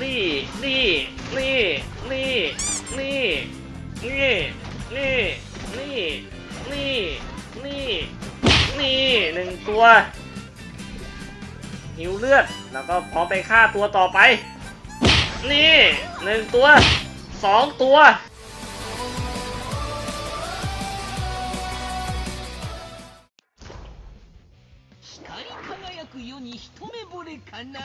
นี่นี่นี่นี่นี่นี่นี่นี่นี่นี่นี่หนึ่งตัวหิวเลือดแล้วก็พร้อมไปฆ่าตัวต่อไป นี่หนึ่งตัวสองตัว 光り輝く世に一目惚れかな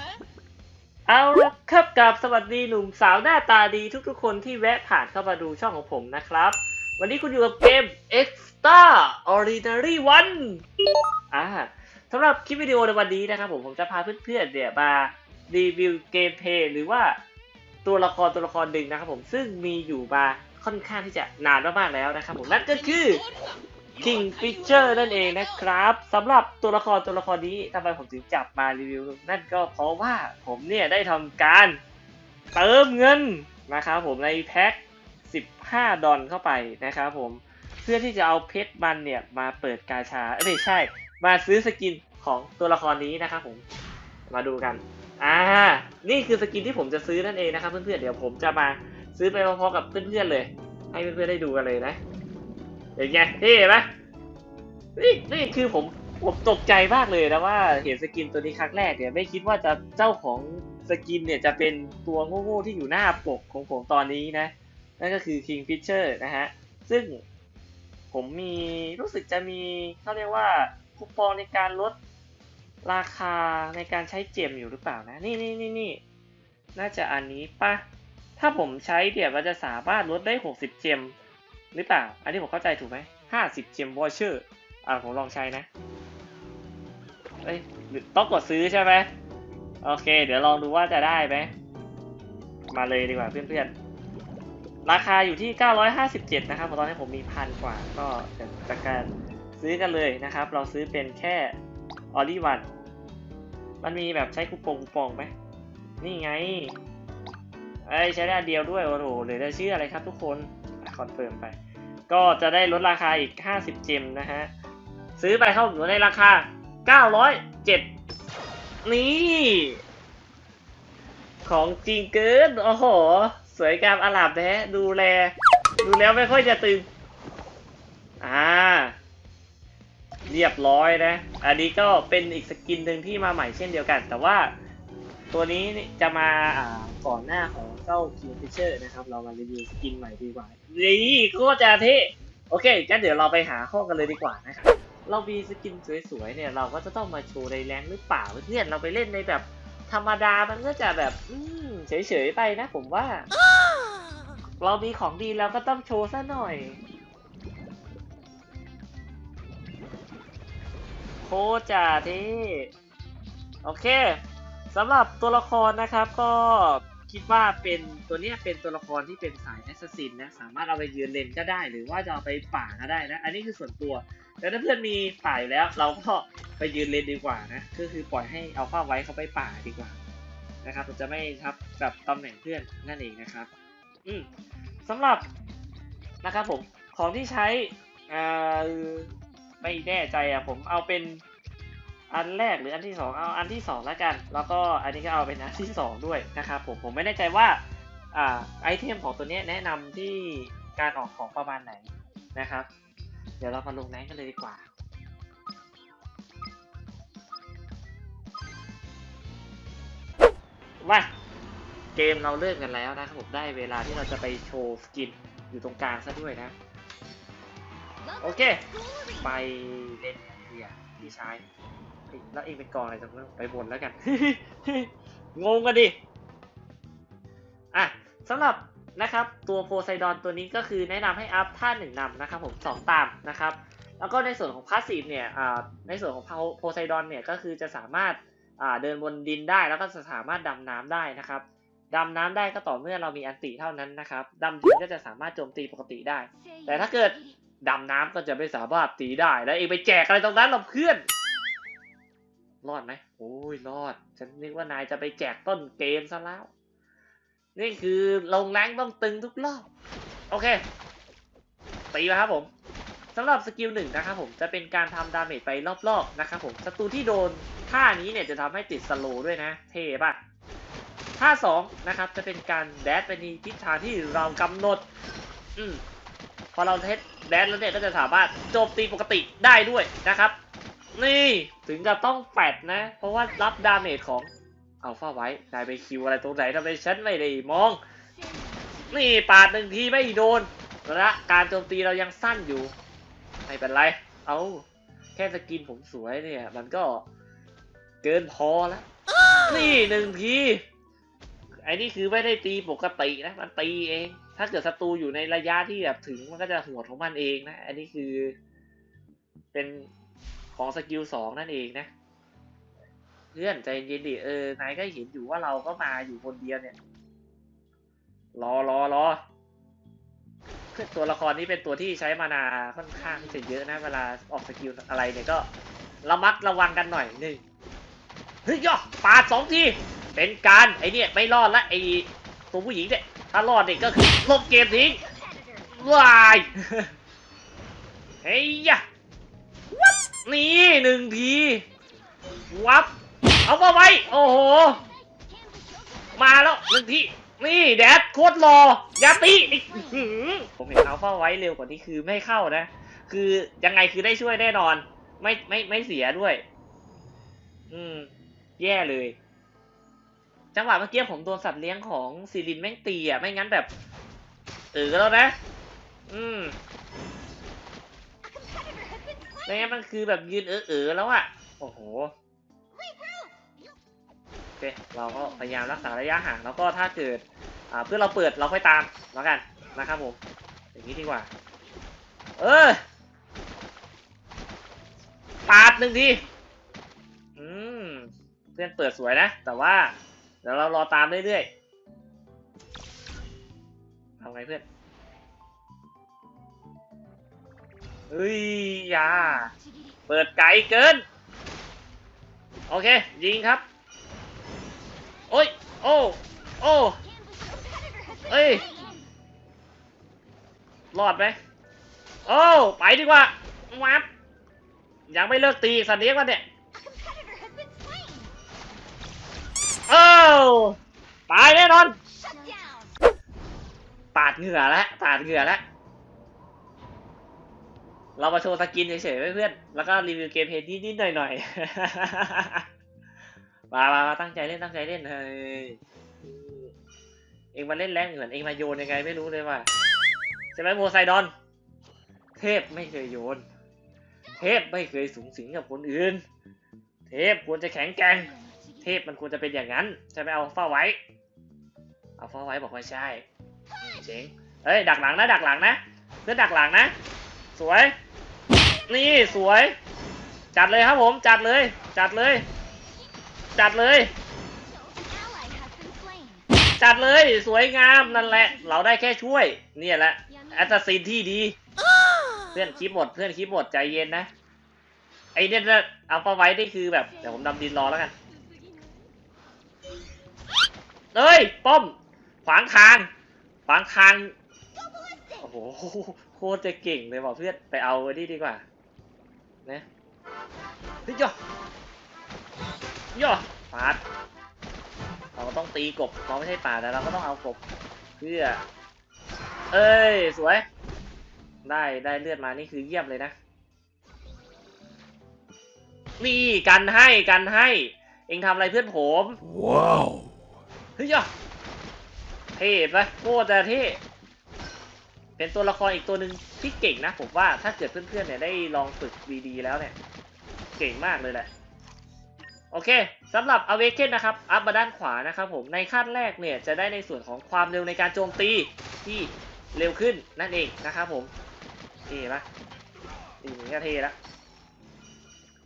เอาละครับกับสวัสดีหนุ่มสาวหน้าตาดีทุกๆคนที่แวะผ่านเข้ามาดูช่องของผมนะครับ วันนี้คุณอยู่กับเกม Extra Ordinary One อ่าสำหรับคลิปวิดีโอในวันนี้นะครับผมผมจะพาเพื่อนๆเนี่ยมารีวิวเกมเพลย์หรือว่าตัวละครตัวละครหนึ่งนะครับผมซึ่งมีอยู่มาค่อนข้างที่จะนานมากๆแล้วนะครับผมนั่นก็คือ King Fisher นั่นเองนะครับสำหรับตัวละครตัวละครนี้ทำไมผมถึงจับมารีวิว นั่นก็เพราะว่าผมเนี่ยได้ทำการเติมเงินนะครับผมในแพ็ค 15 ดอลเข้าไปนะครับผมเพื่อที่จะเอาเพชรมันเนี่ยมาเปิดกาชาเอ้ยไม่ใช่ มาซื้อสกินของตัวละครนี้นะครับผมมาดูกันอ่านี่คือสกินที่ผมจะซื้อนั่นเองนะครับเพื่อนๆเดี๋ยวผมจะมาซื้อไปพร้อมๆกับเพื่อนๆเลย ให้เพื่อนๆได้ดูกันเลยนะ อย่างเงี้ยเท่ไหมนี่นี่คือผมผมตกใจมากเลยนะว่าเห็นสกินตัวนี้ครั้งแรกเนี่ยไม่คิดว่าจะเจ้าของสกินเนี่ยจะเป็นตัวโง่ๆที่อยู่หน้าปกของผมตอนนี้นะ นั่นก็คือ King Fisher นะฮะ ซึ่งผมมีรู้สึกจะมีเขาเรียกว่าคูปองในการลดราคาในการใช้เจมอยู่หรือเปล่านะ นี่นี่นี่นี่น่าจะอันนี้ปะถ้าผมใช้เดี๋ยวมันจะสามารถลดได้ 60 เจม หรือเปล่า อันนี้ผมเข้าใจถูกไหมห้าสิบเจมวอเชอร์อ่าผมลองใช้นะเอ้ยต้องกดซื้อใช่ไหมโอเค เดี๋ยวลองดูว่าจะได้ไหมมาเลยดีกว่าเพื่อนๆ ราคาอยู่ที่ 957 นะครับตอนนี้ผมมีพันกว่า ก็จะจากการซื้อกันเลยนะครับ เราซื้อเป็นแค่ออลิวัน มันมีแบบใช้คูปองคูปองไหม นี่ไงเอ้ยใช้ได้เดียวด้วย โอ้โหเหลือจะชื่ออะไรครับทุกคนคอนเฟิร์มไป ก็จะได้ลดราคาอีก 50 เจมนะฮะ ซื้อไปเข้าอยู่ในราคา 907 นี่ ของจริงเกิน โอ้โห สวยงามอลามแท้ดูแล ดูแล้วไม่ค่อยจะตึง อ่า เรียบร้อยนะ อันนี้ก็เป็นอีกสกินหนึ่งที่มาใหม่เช่นเดียวกัน แต่ว่าตัวนี้จะมาอ่าก่อนหน้าของ เจ้า King Fisher นะครับ เรามารีวิวสกินใหม่ดีกว่านี่โคตรจะเท่โอเคงั้นเดี๋ยวเราไปหาข้อกันเลยดีกว่านะครับ เรามีสกินสวยๆเนี่ยเราก็จะต้องมาโชว์ในแรงหรือเปล่าเพื่อนเราไปเล่นในแบบธรรมดามันก็จะแบบเฉยๆไปนะผมว่า เรามีของดีเราก็ต้องโชว์ซะหน่อย โคตรจะเท่โอเคสำหรับตัวละครนะครับก็ คิดว่าเป็นตัวเนี้ยเป็นตัวละครที่เป็นสายแอสซัสซินนะสามารถเอาไปยืนเลนก็ได้ หรือว่าจะเอาไปป่าก็ได้นะ อันนี้คือส่วนตัว แต่ถ้าเพื่อนมีป่าอยู่แล้ว เราก็ไปยืนเลนดีกว่านะก็คือปล่อยให้เอาเข้าไว้เขาไปป่าดีกว่านะครับเราจะไม่ทับกับตำแหน่งเพื่อนนั่นเองนะครับ อืมสำหรับนะครับผมของที่ใช้อ่าไม่แน่ใจอะผมเอาเป็น อันแรกหรืออันที่สองเอาอันที่สองแล้วกัน แล้วก็อันนี้ก็เอาเป็นอันที่สองด้วยนะครับผมผมไม่แน่ใจว่าอ่าไอเทมของตัวนี้แนะนำที่การออกของประมาณไหนนะครับ เดี๋ยวเรามาลงแรงกันเลยดีกว่ามาเกมเราเริ่มกันแล้วนะครับผมได้เวลาที่เราจะไปโชว์สกินอยู่ตรงกลางซะด้วยนะ โอเค ไปเล่นเฮียพี่ชายเฮ้ย แล้วเองเป็นกองอะไรตรงนั้นไปบนแล้วกัน งงกันดิ อะสำหรับนะครับ ตัวโพไซดอนตัวนี้ก็คือแนะนำให้อัพท่าหนึ่งนำนะครับผมสองตามนะครับ แล้วก็ในส่วนของพาสซีฟเนี่ยในส่วนของโพไซดอนเนี่ยก็คือจะสามารถเดินบนดินได้แล้วก็จะสามารถดำน้ำได้นะครับดำน้ำได้ก็ต่อเมื่อเรามีอันติเท่านั้นนะครับดำดินก็จะสามารถโจมตีปกติได้ แต่ถ้าเกิดดำน้ำก็จะไม่สามารถตีได้ แล้วเองไปแจกอะไรตรงนั้นหรอเพื่อน รอดไหมโอ้ยรอด ฉันนึกว่านายจะไปแจกต้นเกมซะแล้ว นี่คือลงแรงต้องตึงทุกรอบ โอเค ตีมาครับผมสำหรับสกิลหนึ่งนะครับผมจะเป็นการทำดาเมจไปรอบๆนะครับผมศัตรูที่โดนท่านี้เนี่ยจะทำให้ติดสโลด้วยนะ เท่ป่ะท่าสองนะครับจะเป็นการแดดไปในทิศทางที่เรากำหนด อืมพอเราเทสแดดแล้วเนี่ยก็จะสามารถโจมตีปกติได้ด้วยนะครับ นี่ถึงกับต้องแปดนะ เพราะว่ารับดาเมจของอัลฟาไว้นายไปคิวอะไรตรงไหนทำไมฉันไม่ได้มอง นี่ปาดหนึ่งทีไม่โดนระการโจมตีเรายังสั้นอยู่ ไม่เป็นไร เอาแค่สกินผมสวยเนี่ย มันก็เกินพอแล้ว นี่หนึ่งที ไอ้นี่คือไม่ได้ตีปกตินะ มันตีเอง ถ้าเกิดศัตรูอยู่ในระยะที่แบบถึงมันก็จะหัวของมันเองนะ อันนี้คือ เป็น ของสกิลสองนั่นเองนะ เพื่อนใจเย็นดิเออนายก็เห็นอยู่ว่าเราก็มาอยู่คนเดียวเนี่ย รอรอรอตัวละครนี้เป็นตัวที่ใช้มานาค่อนข้างจะเยอะนะ เวลาออกสกิลอะไรเนี่ยก็ระมัดระวังกันหน่อยหนึ่งเฮ้ยย่อปาดสองทีเป็นการไอเนี่ยไม่รอดละไอตัวผู้หญิงเนี่ยถ้ารอดเนี่ยก็คือลบเกมทิ้งวายเฮ้ยยะ วับนี่หนึ่งทีวับเอามาไว้ โอ้โห มาแล้วหนึ่งทีนี่แดดโคตรรอยาตีอีกผมเห็นเอาเข้าไว้เร็วกว่านี้คือไม่เข้านะ คือยังไงคือได้ช่วยแน่นอน ไม่ไม่ไม่เสียด้วย อืม แย่เลย จังหวะเมื่อกี้ผมโดนสัตว์เลี้ยงของซีรินแม่งตีอะ ไม่งั้นแบบเออแล้วนะ อืม ไม่งั้นมันคือแบบยืนเออๆแล้วอะ โอ้โหโอเคเราก็พยายามรักษาระยะห่างแล้วก็ถ้าเกิดอ่าเพื่อเราเปิดเราค่อยตามแล้วกันนะครับผม อย่างนี้ดีกว่า เออปาดหนึ่งทีอืมเพื่อนเปิดสวยนะ แต่ว่าเดี๋ยวเรารอตามเรื่อยๆทำไงเพื่อน เฮ้ยยา เปิดไกลเกิน โอเค ยิงครับ โอ้ย โอ้ โอ้เอ้ย รอดไหม โอ้ ไปดีกว่าวับยังไม่เลิกตีสัตว์เลี้ยงวะเนี่ยโอ้ตายแน่นอน ปาดเหงื่อแล้วปาดเหงื่อแล้ว เรามาโชว์สกินเฉยๆเพื่อนๆแล้วก็รีวิวเกมเพลย์นิดๆหน่อยๆมามาตั้งใจเล่นตั้งใจเล่นเฮ้ยเองมาเล่นแรงเหมือนเองมาโยนยังไงไม่รู้เลยว่ะใช่ไหมโมไซดอน เทพไม่เคยโยน เทพไม่เคยสูงสิงกับคนอื่น เทพควรจะแข็งแกร่งเทพมันควรจะเป็นอย่างนั้นใช่ไหมเอาฟ้าไว้เอาฟ้าไว้บอกว่าใช่เจ๋งเอ้ยดักหลังนะดักหลังนะเพื่อดักหลังนะ สวย นี่สวย จัดเลยครับผมจัดเลย จัดเลย จัดเลย จัดเลยสวยงามนั่นแหละ เราได้แค่ช่วย เนี่ยแหละแอตซินที่ดี เพื่อนคลิปหมดเพื่อนคลิปหมดใจเย็นนะไอเนี่ยนะเอาฟ้าไว้นี่คือแบบเดี๋ยวผมดำดินรอแล้วกันเอ้ย ป้อม ขวางทาง ขวางทาง โอ้โห โคตรจะเก่งเลยบอกเพื่อน ไปเอาไอ้นี่ดีกว่า นะเฮ้ยย่อย่อปาดเราก็ต้องตีกบเราไม่ใช่ป่าดแต่เราก็ต้องเอากบเพื่อ เอ้ย สวย ได้ได้เลือดมานี่คือเยี่ยมเลยนะ นี่กันให้กันให้ เองทำอะไรเพื่อนผม Wow. เฮ้ยอะเท่ปะโคตรจะเท่เป็นตัวละครอีกตัวหนึ่ง ที่เก่งนะผมว่าถ้าเกิดเพื่อนๆเนี่ยได้ลองฝึกดีๆแล้วเนี่ย เก่งมากเลยแหละ โอเคสำหรับ Awaken นะครับ อัพมาด้านขวานะครับผมในขั้นแรกเนี่ยจะได้ในส่วนของความเร็วในการโจมตีที่เร็วขึ้นนั่นเองนะครับผมเท่ปะนี่มันก็เท่แล้ว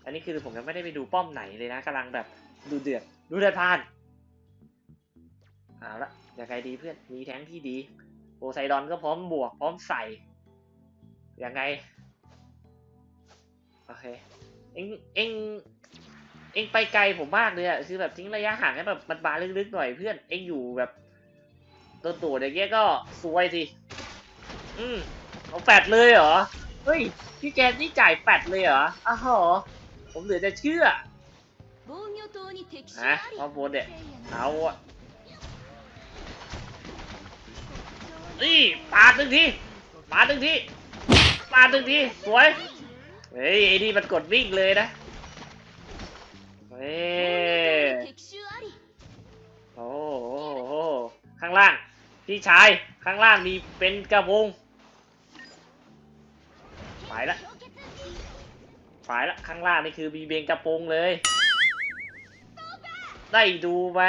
อันนี้คือผมยังไม่ได้ไปดูป้อมไหนเลยนะกำลังแบบดูเดือดดูเดือดพล่านเอาละยังไงดีเพื่อนมีแท้งที่ดีโพไซดอนก็พร้อมบวกพร้อมใส่ ยังไง โอเค เอ็งเอ็งเอ็งไปไกลผมมากเลยอะคือแบบทิ้งระยะห่างให้แบบมันบาลึกๆหน่อยเพื่อน เอ็งอยู่แบบตัวตัวอย่างเงี้ยก็สวยสิ อืมเอาแปดเลยเหรอ เฮ้ย พี่แกนี่จ่ายแปดเลยเหรออ้าวผมเหลือจะเชื่อฮะพาโบนเด็กเอาอะนี่ปาดหนึ่งทีปาดหนึ่งที มาตึงทีสวย เฮ้ยไอ้นี่มันกดวิ่งเลยนะ เฮ้โอ้โหข้างล่าง พี่ชาย ข้างล่างมีเป็นกระวงไปละไปละข้างล่างนี่คือมีเบงกระโปงเลย ได้ดูไหม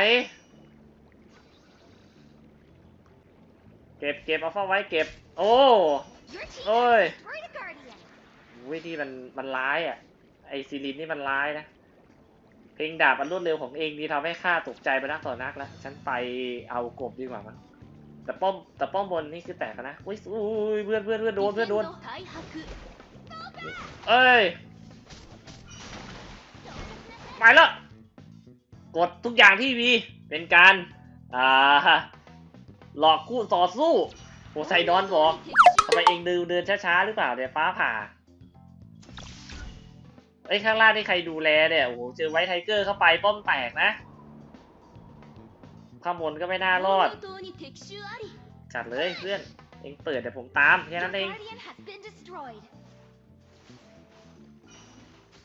เก็บเก็บเอาเข้าไว้เก็บ โอ้ โอ้ย อุ้ยนี่มันมันร้ายอะ ไอซีลินนี่มันร้ายนะเองดาบมันรวดเร็วของเองดีทำให้ข้าตกใจไปนักต่อนักแล้วฉันไปเอากบดีกว่ามั้งแต่ป้อมแต่ป้อมบนนี่คือแตกนะอุ้ยอุ้ยเพื่อนเพื่อนเพื่อนโดนเพื่อนโดนเอ้ยไปแล้วกดทุกอย่างที่มีเป็นการอ่าหลอกคู่ต่อสู้โอ้ไซดอนบอกทำไมเองเดินเดินช้าๆหรือเปล่าเนี่ยฟ้าผ่า ไอ้ข้างล่างที่ใครดูแลเนี่ยโอ้โหเจอไวท์ไทเกอร์เข้าไปป้อมแตกนะข้ามบนก็ไม่น่ารอด จัดเลยเพื่อน เองเปิดเดี๋ยวผมตามแค่นั้นเอง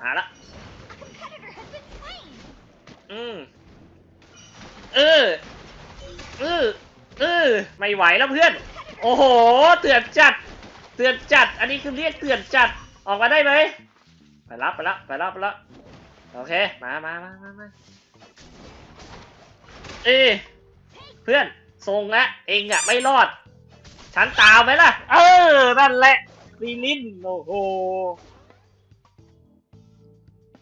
มาละอืมเออเออเออไม่ไหวแล้วเพื่อน โอ้โหเตือนจัด เตือนจัด อันนี้คือเรียกเตือนจัด ออกมาได้ไหม ไปรับไปละไปรับไปละโอเคมามามามามาเอยเพื่อนทรงละเองอะไม่รอด ฉันตามไหมล่ะ เออ นั่นแหละซีลินโอ้โห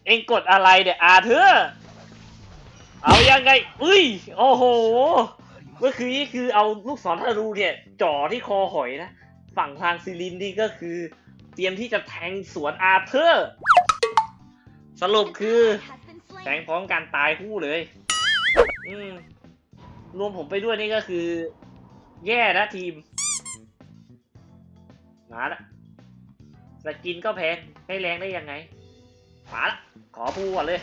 เองกดอะไรเดี๋ยอาเธอร์เอายังไง อุ้ย โอ้โห เมื่อคืนนี้คือเอาลูกศรธนูเนี่ย จ่อที่คอหอยนะ ฝั่งทางซิลินนี่ก็คือ เตรียมที่จะแทงสวนอาเธอร์ สรุป An คือ ally has been แทง slain พร้อมกันตายคู่เลย อืมรวมผมไปด้วยนี่ก็คือ แย่นะทีมมาละสกินก็แพงให้แรงได้ยังไงมาละขอพูดก่อนเลย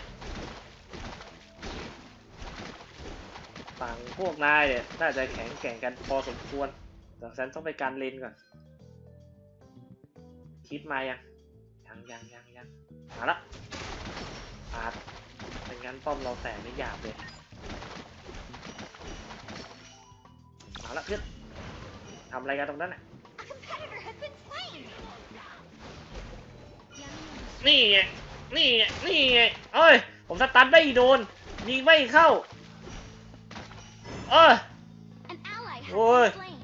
ฝั่งพวกนายเนี่ยน่าจะแข็งแกร่งกันพอสมควรแต่ฉันต้องไปการเลนก่อน คิดมายังยังยังยังยังมาละ อาดไม่งั้นป้อมเราแตกไม่หยาบเลย มาละเพื่อนทำอะไรกันตรงนั้นน่ะ A competitor has been slain นี่ไง นี่ไง นี่ไง เอ้ย ผมสตันไม่โดน ยิงไม่เข้า เออ An ally has Oi. been slain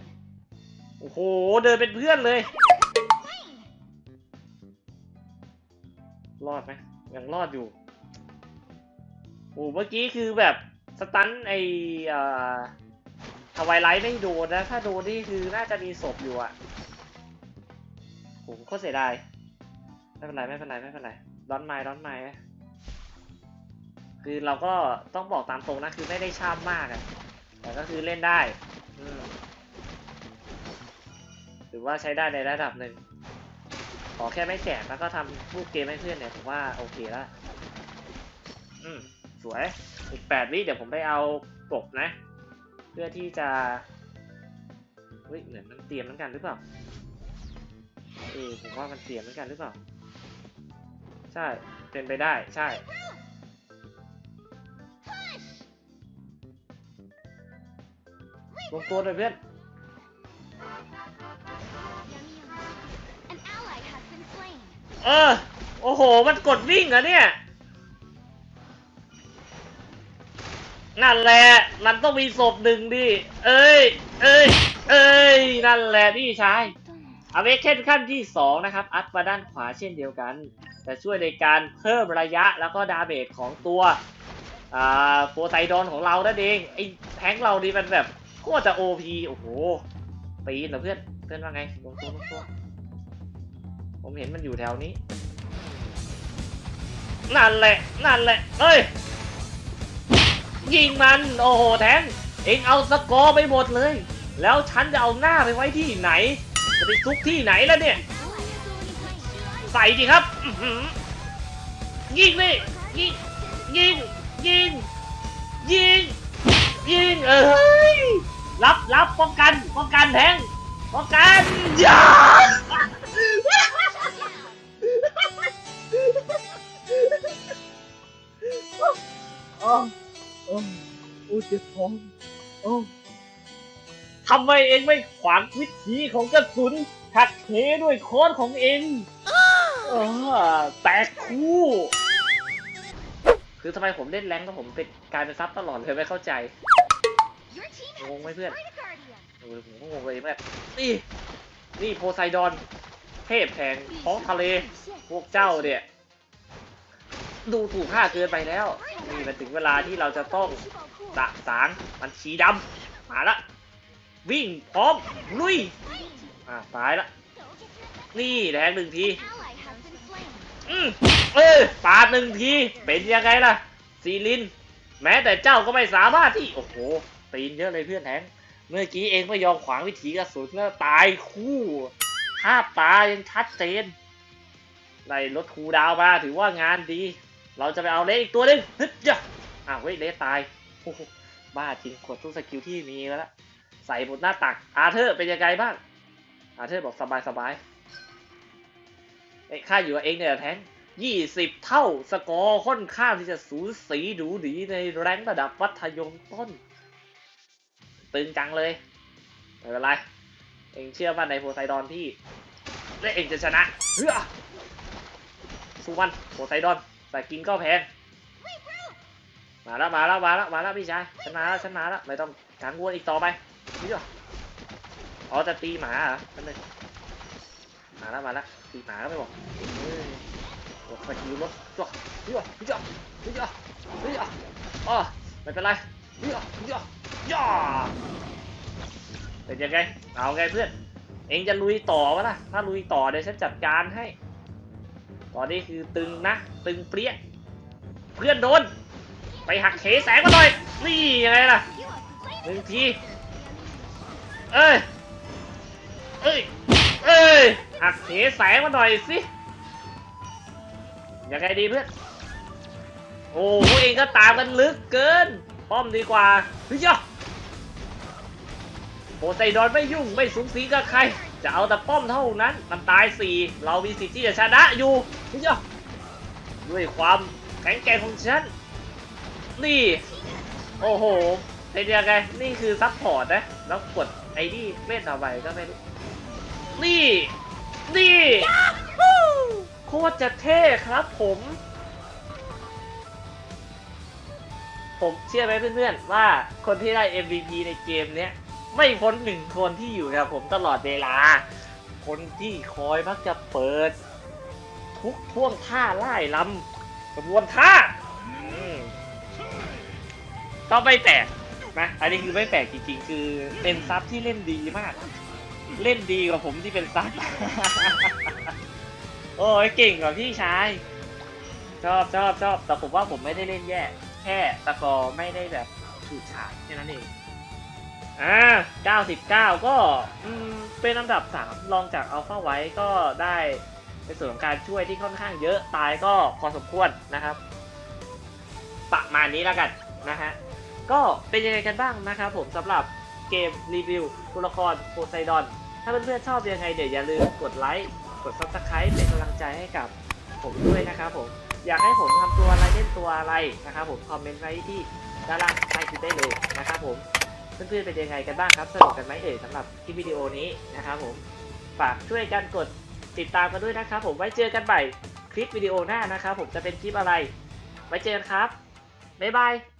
โอ้โห เดินเป็นเพื่อนเลย slain รอดไหมยังรอดอยู่ โอ้เมื่อกี้คือแบบสตันไอเอ่อทวายไลท์ไม่โดนนะ ถ้าโดนนี่คือน่าจะมีศพอยู่อะผมโคตรเสียดายไม่เป็นไรไม่เป็นไรไม่เป็นไรร้อนไม้ร้อนไม้คือเราก็ต้องบอกตามตรงนะคือไม่ได้ชอบมากอะแต่ก็คือเล่นได้อืมถือว่าใช้ได้ในระดับหนึ่งขอแค่ไม่แจกแล้วก็ทำรูปเกมให้เพื่อนเนี่ยผมว่าโอเคแล้วอืม สวย อีกแปดวิเดี๋ยวผมไปเอากบนะ เพื่อที่จะเฮ้ยเหมือนมันเตรียมเหมือนกันหรือเปล่าเออผมว่ามันเตรียมเหมือนกันหรือเปล่า ใช่ เป็นไปได้ใช่ลงตัวเลยเพื่อนเออ โอ้โห มันกดวิ่งเหรอะเนี่ย นั่นแหละ มันต้องมีศพหนึ่งดิ เอ้ย เอ้ย เอ้ย นั่นแหละพี่ชายอเวกเคนขั้นที่2นะครับ อัพมาด้านขวาเช่นเดียวกัน จะช่วยในการเพิ่มระยะแล้วก็ดาเมจของตัวอ่าโปไซดอนของเรานั่นเอง ไอ้แทงเราดีมันแบบโคตรจะโอพีโอ้โหปีนเหรอเพื่อน เพื่อนว่าไงลงตัวลงตัวผมเห็นมันอยู่แถวนี้ นั่นแหละ นั่นแหละเอ้ย ยิงมัน โอ้โหแทง เองเอาสกอร์ไปหมดเลย แล้วฉันจะเอาหน้าไปไว้ที่ไหน จะไปซุกที่ไหนแล้วเนี่ย ใส่ดิครับอื้อหือยิงเลยยิง ยิง ยิง ยิง ยิง เอ้ย รับรับป้องกัน ป้องกันแทง ป้องกันยาโอ้โอ้โอ้เจ็บท้องโอ้ทำไมเองไม่ขวางวิถีของกระสุนหักเหด้วยโค้อนของเองเออแตกคู่ คือทำไมผมเล่นแรงแล้วผมเป็นกลายเป็นซับตลอดเลยไม่เข้าใจ Your team Oh, has my destroyed God. a guardian. เออผมก็งงเลยแม่นี่ นี่โพไซดอน เทพแห่งท้องทะเล พวกเจ้าเนี่ย ดูถูกข้าเกินไปแล้ว นี่มันถึงเวลาที่เราจะต้อง สะสางมันชีดำมาละวิ่งพร้อมลุยอ่าตายละนี่แดงหนึ่งทีอืมเออปาดหนึ่งทีเป็นยังไงล่ะซีลิน แม้แต่เจ้าก็ไม่สามารถที่ โอ้โหตีนเยอะเลยเพื่อนแทงเมื่อกี้เองไม่ยอมขวางวิถีกระสุนแล้วตายคู่ภาพตายังชัดเจนในรถคูดาวมาถือว่างานดี เราจะไปเอาเลสอีกตัวหนึงฮึดจ้ะอ้าวเฮ้ยเลสตาย บ้าจริงกดทุกสกิลที่มีแล้วใส่บนหน้าตัก อาเธอร์เป็นยังไงบ้าง อาเธอร์บอกสบายสบายๆเอ้ยข้าอยู่กับเองเนี่ยแทงยี่สิบเท่าสกอร์ค่อนข้างที่จะสูสีดูดีในแรงระดับมัธยมต้น ตึงจังเลย ไม่เป็นไร เองเชื่อมั่นในโพไซดอนที่และเองจะชนะเฮ้อสู้มันโพไซดอนแต่กินก็แพง มาแล้วมาแล้วมาแล้วมาแล้วพี่ชายฉันมาแล้วฉันมาแล้วไม่ต้องกังวลอีกต่อไปนี่จ้ะอ๋อจะตีหมาเหรอฉันเลยมาแล้วมาแล้วตีหมาก็ไม่บอกเฮ้ยโอ้สกิลรถจ้ะนี่จ้ะนี่จ้ะนี่จ้ะนี่จ้ะอ๋อไม่เป็นไรนี่จ้ะนี่จ้ะย่าเป็นยังไงเอาไงเพื่อนเองจะลุยต่อวะล่ะถ้าลุยต่อเดี๋ยวฉันจัดการให้ตอนนี้คือตึงนะตึงเปรี้ยเพื่อนโดน ไปหักเขแสงมาหน่อย นี่ยังไงล่ะหนึ่งที เอ้ย เอ้ย เอ้ย หักเหแสงมาหน่อยสิ ยังไงดีเพื่อน โอ้พวกเองก็ตามกันลึกเกิน ป้อมดีกว่าเฮ้ยโพไซดอนไม่ยุ่งไม่สูงสีกับใคร จะเอาแต่ป้อมเท่านั้น มันตายสี่เรามีสิทธิ์ที่จะชนะอยู่เฮ้ยด้วยความแข็งแกร่งของฉัน นี่ โอ้โห เป็นยังไง นี่คือซัพพอร์ตนะ แล้วกดไอ้นี่เล่นต่อไปก็ไม่รู้ นี่ นี่ โคตรจะเท่ครับผม ผมเชื่อไหมเพื่อนๆ ว่าคนที่ได้ MVP ในเกมเนี้ย ไม่พ้นหนึ่งคนที่อยู่กับผมตลอดเวลา คนที่คอยมักจะเปิด ทุกท่วงท่าไล่ลำกระบวนท่า ก็ไม่แปลกนะอันนี้คือไม่แปลกจริงๆ คือเป็นซับที่เล่นดีมาก เล่นดีกว่าผมที่เป็นซับ โอ้ยเก่งกว่าพี่ชาย ชอบชอบชอบแต่ผมว่าผมไม่ได้เล่นแย่ แค่ตะกอร์ไม่ได้แบบถูกฉายแค่นั้นเองอ่า99 ก็เป็นอันดับ 3 รองจากอัลฟาไว้ก็ได้ในส่วนของการช่วยที่ค่อนข้างเยอะตายก็พอสมควรนะครับ ประมาณนี้แล้วกันนะฮะ ก็เป็นยังไงกันบ้างนะครับผมสำหรับเกมรีวิวตัวละครโพไซดอน ถ้าเพื่อนๆชอบยังไงเดี๋ยวอย่าลืมกดไลค์ กด subscribe เป็นกำลังใจให้กับผมด้วยนะครับผม อยากให้ผมทำตัวอะไรเล่นตัวอะไรนะครับผม คอมเมนต์ไว้ที่ด้านล่างใต้คลิปได้เลยนะครับผม เพื่อนๆเป็นยังไงกันบ้างครับ สนุกกันไหมเอ่ยสำหรับคลิปวิดีโอนี้นะครับผม ฝากช่วยกันกดติดตามกันด้วยนะครับผมไว้เจอกันใหม่คลิปวิดีโอหน้านะครับผมจะเป็นคลิปอะไร ไว้เจอกันครับบ๊ายบาย